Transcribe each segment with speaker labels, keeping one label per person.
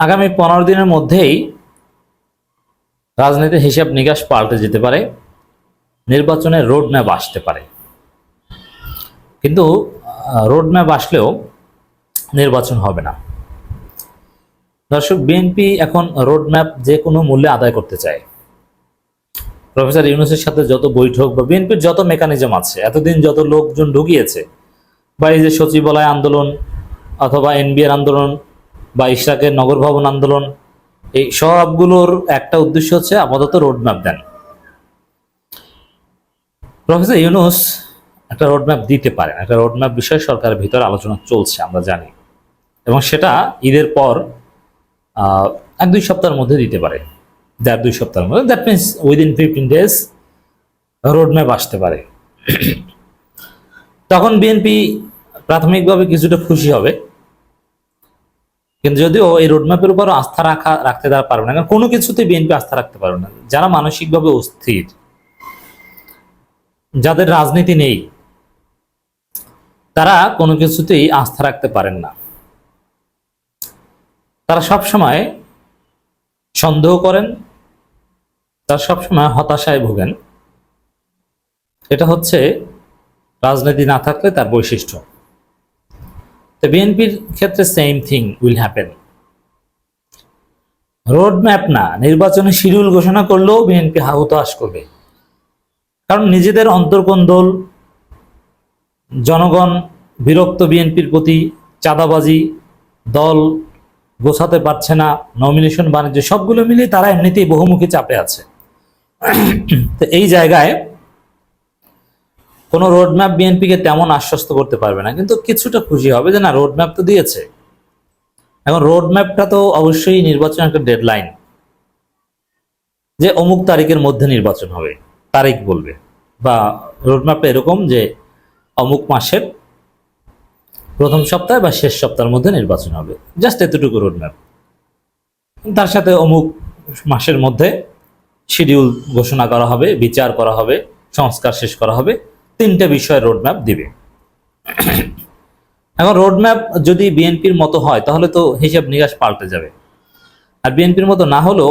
Speaker 1: আগামী পনেরো দিনের মধ্যেই রাজনীতির হিসাব নিকাশ পাল্টে যেতে পারে নির্বাচনের রোড ম্যাপ আসতে পারে। কিন্তু রোড ম্যাপ আসলেও নির্বাচন হবে না। দর্শক, বিএনপি এখন রোড ম্যাপ যে কোনো মূল্যে আদায় করতে চায়। প্রফেসর ইউনুসের সাথে যত বৈঠক বা বিএনপির যত মেকানিজম আছে, এতদিন যত লোকজন ঢুকিয়েছে বা এই যে সচিবালয় আন্দোলন অথবা এনবিআর আন্দোলন বা ইশরাকের নগর ভবন আন্দোলন, এই সবগুলোর একটা উদ্দেশ্য হচ্ছে আপাতত রোড ম্যাপ দেন। প্রফেসর ইউনুস একটা রোড ম্যাপ দিতে পারেন, একটা রোড ম্যাপ বিষয়ে সরকারের ভিতরে আলোচনা চলছে, আমরা জানি। এবং সেটা ঈদের পর এক দুই সপ্তাহের মধ্যে দিতে পারে। দেড় দুই সপ্তাহের মধ্যে that means within fifteen days road map আসতে পারে। তখন বিএনপি প্রাথমিকভাবে কিছুটা খুশি হবে। কিন্তু যদিও এই রোডম্যাপের উপর আস্থা রাখা, রাখতে তারা পারবে না, কারণ কোনো কিছুতে বিএনপি আস্থা রাখতে পারবে না। যারা মানসিকভাবে অস্থির, যাদের রাজনীতি নেই, তারা কোনো কিছুতেই আস্থা রাখতে পারেন না। তারা সব সময় সন্দেহ করেন, তারা সবসময় হতাশায় ভোগেন। এটা হচ্ছে রাজনীতি না থাকলে তার বৈশিষ্ট্য। তো বিএনপির ক্ষেত্রে same thing will happen road map না নির্বাচনের শিডিউল ঘোষণা করলেও বিএনপি হাহুতাশ করবে কারণ নিজেদের অন্তর্কন্দল, জনগণ, বিরক্ত বিএনপির প্রতি চাঁদাবাজি, দল গোছাতে পারছে না নমিনেশন বাণিজ্য সবগুলো মিলিয়ে তারা এমনিতেই বহুমুখী চাপে আছে। তো এই জায়গায় কোনো রোডম্যাপ বিএনপিকে তেমন আশ্বস্ত করতে পারবে না। কিন্তু কিছুটা খুশি হবে যে না রোডম্যাপ তো দিয়েছে। এখন রোডম্যাপটা তো অবশ্যই নির্বাচন একটা ডেডলাইন যে অমুক তারিখের মধ্যে নির্বাচন হবে, তারিখ বলবে। বা রোডম্যাপটা এরকম যে অমুক মাসের প্রথম সপ্তাহে বা শেষ সপ্তাহের মধ্যে নির্বাচন হবে। জাস্ট এতটুকু রোডম্যাপ তার সাথে অমুক মাসের মধ্যে শিডিউল ঘোষণা করা হবে, বিচার করা হবে, সংস্কার শেষ করা হবে। তিনটে বিষয়ের রোডম্যাপ দিবে। এখন রোডম্যাপ যদি বিএনপির মতো হয়, তাহলে তো হিসাব নিকাশ পাল্টে যাবে। আর বিএনপির মতো না হলেও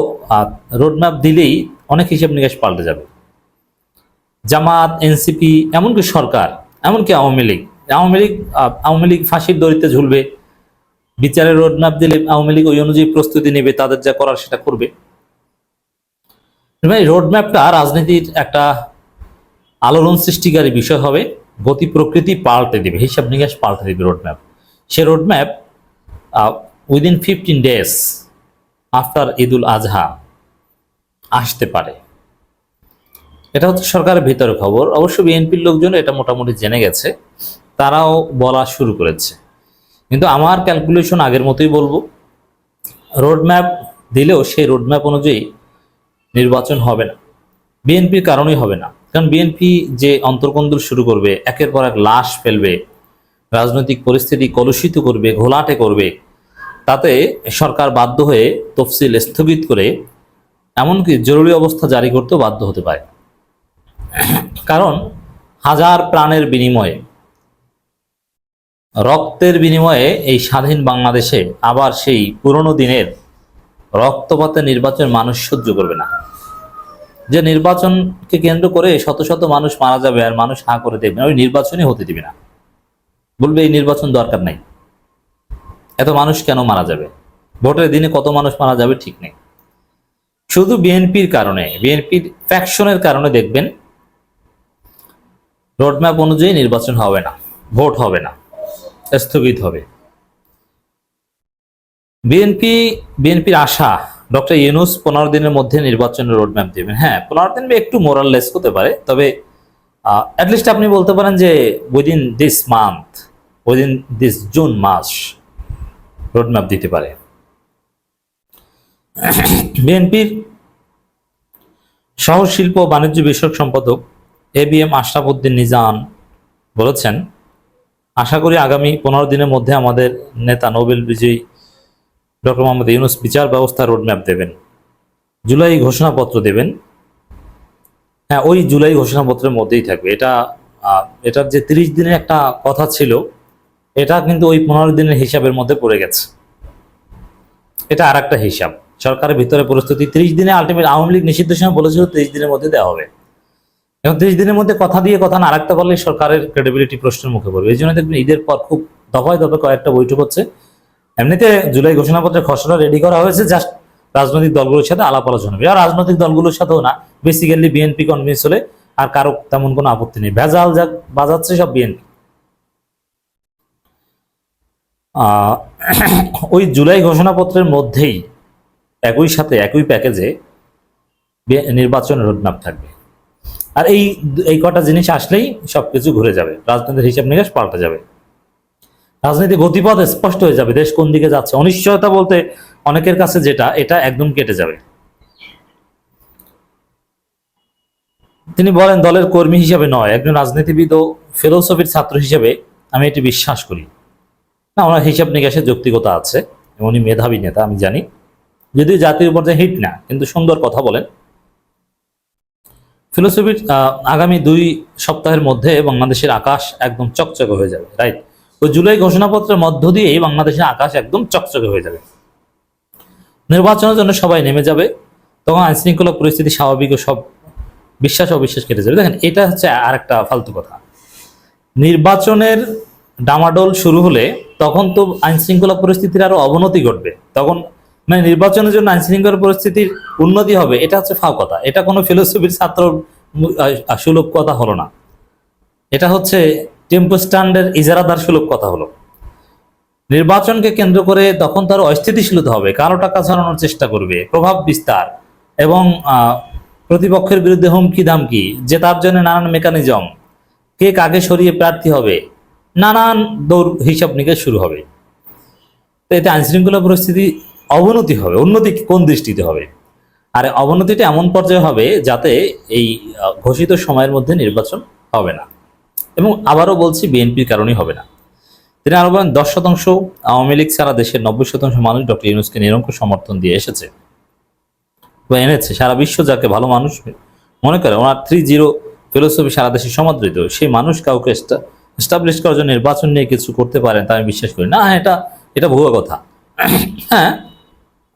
Speaker 1: রোডম্যাপ দিলেই অনেক হিসাব নিকাশ পাল্টে যাবে। জামাত এনসিপি এমনকি সরকার, এমনকি আওয়ামী লীগ। আওয়ামী লীগ আওয়ামী লীগ ফাঁসির দড়িতে ঝুলবে। বিচারের রোডম্যাপ দিলে আওয়ামী লীগ ওই অনুযায়ী প্রস্তুতি নেবে, তাদের যা করার সেটা করবে। রোডম্যাপটা রাজনীতির একটা আলোড়ন সৃষ্টিকারী বিষয় হবে, গতি প্রকৃতি পাল্টে দেবে, হিসাব নিকাশ পাল্টে দেবে রোডম্যাপ সে roadmap within fifteen days after Eid-ul Azha আসতে পারে। এটা হচ্ছে সরকারের ভিতরে খবর। অবশ্য বিএনপির লোকজন এটা মোটামুটি জেনে গেছে, তারাও বলা শুরু করেছে। কিন্তু আমার ক্যালকুলেশন আগের মতোই বলব রোডম্যাপ দিলেও সেই রোডম্যাপ অনুযায়ী নির্বাচন হবে না। বিএনপির কারণেই হবে না। কারণ বিএনপি যে অন্তর্কন্দল শুরু করবে, একের পর এক লাশ ফেলবে, রাজনৈতিক পরিস্থিতি কলুষিত করবে, ঘোলাটে করবে, তাতে সরকার বাধ্য হয়ে তফসিল স্থগিত করে এমনকি জরুরি অবস্থা জারি করতেও বাধ্য হতে পারে। কারণ হাজার প্রাণের বিনিময়ে, রক্তের বিনিময়ে এই স্বাধীন বাংলাদেশে আবার সেই পুরনো দিনের রক্তপাতে নির্বাচন মানুষ সহ্য করবে না। যে নির্বাচনকে কেন্দ্র করে শত শত মানুষ মারা যাবে আর মানুষ হা করে দেখবে না, ওই নির্বাচনই হতে দিবে না। বলবে এই নির্বাচন দরকার নাই। এত মানুষ কেন মারা যাবে? ভোটের দিনে কত মানুষ মারা যাবে ঠিক নেই। শুধু বিএনপির কারণে, বিএনপির ফ্যাকশনের কারণে দেখবেন রোডম্যাপ অনুযায়ী নির্বাচন হবে না, ভোট হবে না, স্থগিত হবে। বিএনপি, বিএনপির আশা ডক্টর ইউনুস পনেরো দিনের মধ্যে নির্বাচনের রোডম্যাপ দেবেন। হ্যাঁ পনেরো দিন একটু মোরাললেস হতে পারে, তবে অ্যাটলিস্ট আপনি বলতে পারেন যে within this month within this June mass roadmap দিতে পারে। বিএনপির সহ শিল্প বাণিজ্য বিষয়ক সম্পাদক A B M Ashraf Uddin Nijan বলেছেন, আশা করি আগামী পনেরো দিনের মধ্যে আমাদের নেতা নোবেল বিজয়ী ডক্টর মোহাম্মদ ইউনুস বিচার ব্যবস্থা রোডম্যাপ দেবেন। জুলাই ঘোষণাপত্র দেবেন। হ্যাঁ ওই জুলাই ঘোষণাপত্রের মধ্যেই থাকবে। এটা এটার যে তিরিশ দিনের একটা কথা ছিল, এটা কিন্তু ওই পনেরো দিনের হিসাবের মধ্যে পড়ে গেছে। এটা আর একটা হিসাব। সরকারের ভিতরে পরিস্থিতি ত্রিশ দিনে আলটিমেট আওয়ামী লীগ নিষিদ্ধ সময় বলেছিল ত্রিশ দিনের মধ্যে দেওয়া হবে। এখন তিরিশ দিনের মধ্যে কথা দিয়ে কথা না রাখতে পারলে সরকারের ক্রেডিবিলিটি প্রশ্নের মুখে পড়বে। এই জন্য দেখবেন ঈদের পর খুব দফায় দফায় কয়েকটা বৈঠক হচ্ছে। এমনিতে জুলাই ঘোষণাপত্রের খসড়া রেডি করা হয়েছে জাস্ট রাজনৈতিক দলগুলোর সাথে আলাপ আলোচনা হবে। আর রাজনৈতিক দলগুলোর সাথেও না বেসিক্যালি বিএনপি কনভিন্স হলে আর কারও তেমন কোনো আপত্তি নেই। ভেজাল যা বাজাচ্ছে সব বিএনপি ওই জুলাই ঘোষণাপত্রের মধ্যেই একই সাথে একই প্যাকেজে নির্বাচন রোডম্যাপ থাকবে। আর এই এই কটা জিনিস আসলেই সবকিছু ঘুরে যাবে। রাজনীতির হিসাব নিকাশ পাল্টে যাবে। রাজনীতি গতিপথ স্পষ্ট হয়ে যাবে, দেশ কোন দিকে যাচ্ছে। অনিশ্চয়তা বলতে অনেকের কাছে যেটা, এটা একদম কেটে যাবে। তিনি বলেন, দলের কর্মী হিসেবে নয়, একজন রাজনীতিবিদ ও ফিলোসফির ছাত্র হিসেবে আমি এটি বিশ্বাস করি। না, ওনার হিসাব নিকাশের যৌক্তিকতা আছে উনি মেধাবী নেতা, আমি জানি। যদিও উপর যে হিট না, কিন্তু সুন্দর কথা বলেন। ফিলোসফির আগামী দুই সপ্তাহের মধ্যে বাংলাদেশের আকাশ একদম চকচকে হয়ে যাবে, রাইট? ওই জুলাই ঘোষণাপত্রের মধ্য দিয়েই বাংলাদেশের আকাশ একদম চকচকে হয়ে যাবে। নির্বাচনের জন্য সবাই নেমে যাবে, তখন আইন শৃঙ্খলা পরিস্থিতি স্বাভাবিক ও সব বিশ্বাস অবিশ্বাস কেটে যাবে। দেখেন, এটা হচ্ছে আর একটা ফালতু কথা। নির্বাচনের ডামাডোল শুরু হলে তখন তো আইন শৃঙ্খলা পরিস্থিতির আরও অবনতি ঘটবে। তখন মানে নির্বাচনের জন্য আইন শৃঙ্খলা পরিস্থিতির উন্নতি হবে, এটা হচ্ছে ফাও কথা। এটা কোনো ফিলোসফির ছাত্র সুলভ কথা হলো না। এটা হচ্ছে টেম্পো স্ট্যান্ডের ইজারাদার সুলভ কথা হলো। নির্বাচনকে কেন্দ্র করে তখন তার অস্থিতিশীলতা হবে, কারও টাকা ছড়ানোর চেষ্টা করবে, প্রভাব বিস্তার এবং প্রতিপক্ষের বিরুদ্ধে হুমকি দামকি, যে তার জন্য নানান মেকানিজম কে কাকে সরিয়ে প্রার্থী হবে, নানান দৌড় হিসাব নিকাশ শুরু হবে। তো এতে আইনশৃঙ্খলা পরিস্থিতি অবনতি হবে, উন্নতি কোন দৃষ্টিতে হবে? আর অবনতিটা এমন পর্যায়ে হবে যাতে এই ঘোষিত সময়ের মধ্যে নির্বাচন হবে না। এবং আবারও বলছি বিএনপির কারণেই হবে না। তিনি আরও বলেন দশ শতাংশ আওয়ামী লীগ সারা দেশের নব্বই শতাংশ মানুষ ডক্টর ইউনুসকে নিরঙ্কুশ সমর্থন দিয়ে এসেছে বা এনেছে। সারা বিশ্ব যাকে ভালো মানুষ মনে করে ওনার থ্রি জিরো ফিলোসফি সারা দেশে সমাদৃত। সেই মানুষ কাউকে এস্টাবলিশ করার জন্য নির্বাচন নিয়ে কিছু করতে পারেন তা আমি বিশ্বাস করি না। হ্যাঁ, এটা এটা ভুয়া কথা। হ্যাঁ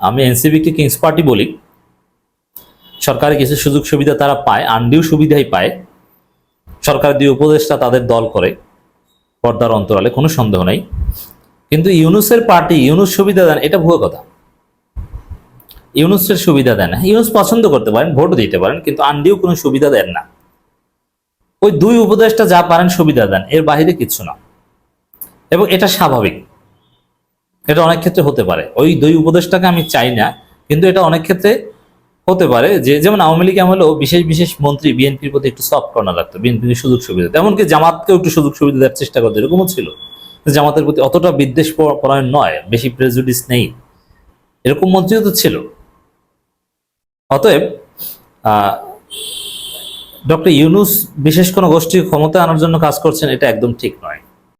Speaker 1: আমি এনসিবিকে কিংস পার্টি বলি। সরকারি কিছু সুযোগ সুবিধা তারা পায় আন্ডিও সুবিধাই পায়। সরকার দিয়ে উপদেষ্টা তাদের দল করে, পর্দার অন্তরালে, কোনো সন্দেহ নেই। কিন্তু ইউনুসের পার্টি ইউনুস সুবিধা দেন, এটা ভুয়ো কথা। ইউনুসের সুবিধা দেন ইউনুস পছন্দ করতে পারেন ভোটও দিতে পারেন, কিন্তু আন্ডিও কোনো সুবিধা দেন না। ওই দুই উপদেষ্টা যা পারেন সুবিধা দেন, এর বাইরে কিছু না। এবং এটা স্বাভাবিক। এটা অনেক ক্ষেত্রে হতে পারে। ওই দুই উপদেষ্টাকে আমি চাই না, কিন্তু এটা অনেক ক্ষেত্রে হতে পারে যে যেমন আওয়ামী লীগ আমলেও বিশেষ বিশেষ মন্ত্রী বিএনপির প্রতি একটু সফট কর্নার রাখতো বিএনপির সুযোগ সুবিধা। দিত। এমনকি জামাতকেও একটু সুযোগ সুবিধা দেওয়ার চেষ্টা করতো, এরকমও ছিল। জামাতের প্রতি অতটা বিদ্বেষ পরায়ণ নয়, বেশি প্রেজুডিস নেই। এরকম মন্ত্রীও তো ছিল। অতএব ডক্টর ইউনুস বিশেষ কোনো গোষ্ঠী ক্ষমতা আনার জন্য কাজ করছেন এটা একদম ঠিক নয়।